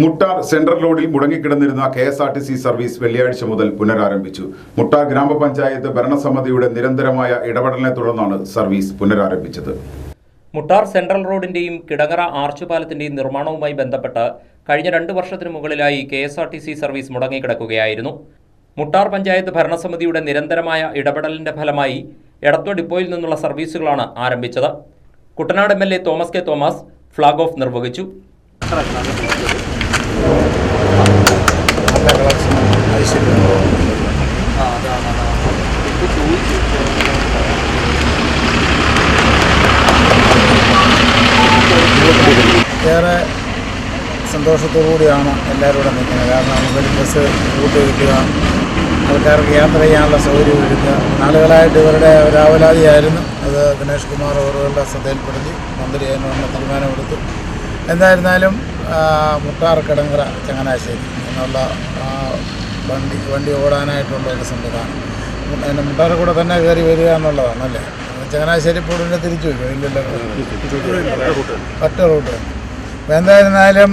Muttar central റോഡിൽ മുടങ്ങിക്കിടന്നിരുന്ന K S R T C service വെള്ളിയാഴ്ച മുതൽ പുനരാരംഭിച്ചു. മുട്ടാർ ഗ്രാമപഞ്ചായത്ത് ഭരണസമിതിയുടെ നിരന്തരമായ ഇടപെടലിനെ തുടർന്നാണ് സർവീസ് പുനരാരംഭിച്ചത്. മുട്ടാർ സെൻട്രൽ റോഡിന്റെയും കിടങ്ങറ ആർച്ചുപാലത്തിന്റെയും നിർമ്മാണവുമായി ബന്ധപ്പെട്ട് കഴിഞ്ഞ രണ്ട് വർഷത്തിന് മുകളിലായി K S R T C service മുടങ്ങിക്കിടക്കുകയായിരുന്നു. Muttar panchayat ഭരണസമിതിയുടെ നിരന്തരമായ ഇടപെടലിന്റെ ഫലമായി എടത്വ ഡിപ്പോയിൽ നിന്നുള്ള സർവീസുകളാണ് ആരംഭിച്ചത്. Kuttanad M L A Thomas K Thomas flag off നിർവഹിച്ചു. നല്ല കളക്ഷനും കൂടിയാണ് ഏറെ സന്തോഷത്തോടുകൂടിയാണ് എല്ലാവരും ഇവിടെ നിൽക്കുന്നത്. കാരണം ഒരു ബസ് കൂട്ടി കിട്ടുക ആൾക്കാർക്ക് യാത്ര ചെയ്യാനുള്ള സൗകര്യം ഒരുക്കുക. നാളുകളായിട്ട് ഇവരുടെ ഒരാവലാതിയായിരുന്നു അത് ഗണേഷ് കുമാർ അവരുടെ ശ്രദ്ധയിൽപ്പെടുത്തി മന്ത്രി അതിനുള്ള തീരുമാനമെടുത്തു. എന്തായിരുന്നാലും മുട്ടാർ കിടങ്ങറ ചങ്ങനാശ്ശേരി എന്നുള്ള വണ്ടി വണ്ടി ഓടാനായിട്ടുള്ള ഒരു സംവിധാനം. മുട്ടാർ അതിന്റെ കൂടെ തന്നെ കയറി വരിക എന്നുള്ളതാണ് അല്ലേ? ചങ്ങനാശ്ശേരി പോലെ തിരിച്ചു വരും ഇല്ലല്ലോ. ഒറ്റ റൂട്ട്. അപ്പോൾ എന്തായിരുന്നാലും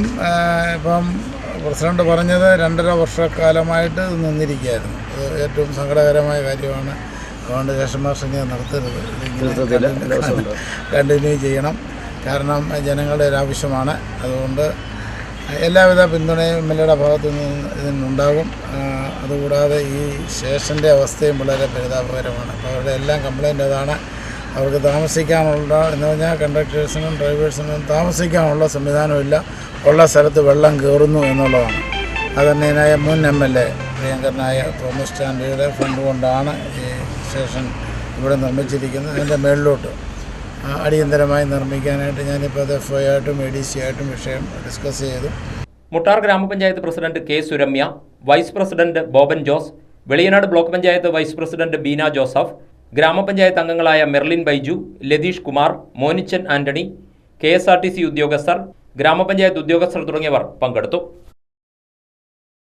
ഇപ്പം പ്രസിഡന്റ് പറഞ്ഞത് രണ്ടര വർഷക്കാലമായിട്ട് നിന്നിരിക്കുകയായിരുന്നു. അത് ഏറ്റവും സങ്കടകരമായ കാര്യമാണ്. അതുകൊണ്ട് ശേഷമാർഷനെ നിർത്തരുത് കണ്ടിന്യൂ ചെയ്യണം. കാരണം ജനങ്ങളുടെ ഒരാവശ്യമാണ് അതുകൊണ്ട് എല്ലാവിധ പിന്തുണയും എം എൽ എയുടെ ഭാഗത്തു നിന്ന് ഇതിനുണ്ടാകും. അതുകൂടാതെ ഈ സ്റ്റേഷന്റെ അവസ്ഥയും വളരെ പരിതാപകരമാണ്. അപ്പോൾ അവരുടെ എല്ലാം കംപ്ലൈന്റ് അതാണ് അവർക്ക് താമസിക്കാനുള്ള എന്ന് പറഞ്ഞാൽ കണ്ടക്ടേഴ്സിനും ഡ്രൈവേഴ്സിനും താമസിക്കാനുള്ള സംവിധാനമില്ല. ഉള്ള സ്ഥലത്ത് വെള്ളം കയറുന്നു എന്നുള്ളതാണ്. അതന്നെയായ മുൻ എം എൽ എ പ്രിയങ്കരനായ തോമസ് ചാണ്ടിയുടെ ഫണ്ട് കൊണ്ടാണ് ഈ സ്റ്റേഷൻ ഇവിടെ നിർമ്മിച്ചിരിക്കുന്നത്. അതിന്റെ മേളിലോട്ട്. അടിയന്തരമായി നിർമ്മിക്കാനായിട്ട് ഞാനിപ്പോൾ അത് എഫ് ഐ ആയിട്ടും എ ഡി സി ആയിട്ടും വിഷയം ഡിസ്കസ് ചെയ്തു. മുട്ടാർ ഗ്രാമപഞ്ചായത്ത് president K Suramya vice president Boban Jose Veliyanad block panchayat vice president Beena Joseph ഗ്രാമപഞ്ചായത്ത് അംഗങ്ങളായ മെർലിൻ ബൈജു ലതീഷ് കുമാർ മോനിച്ചൻ ആന്റണി കെ ഉദ്യോഗസ്ഥർ ഗ്രാമപഞ്ചായത്ത് ഉദ്യോഗസ്ഥർ തുടങ്ങിയവർ പങ്കെടുത്തു.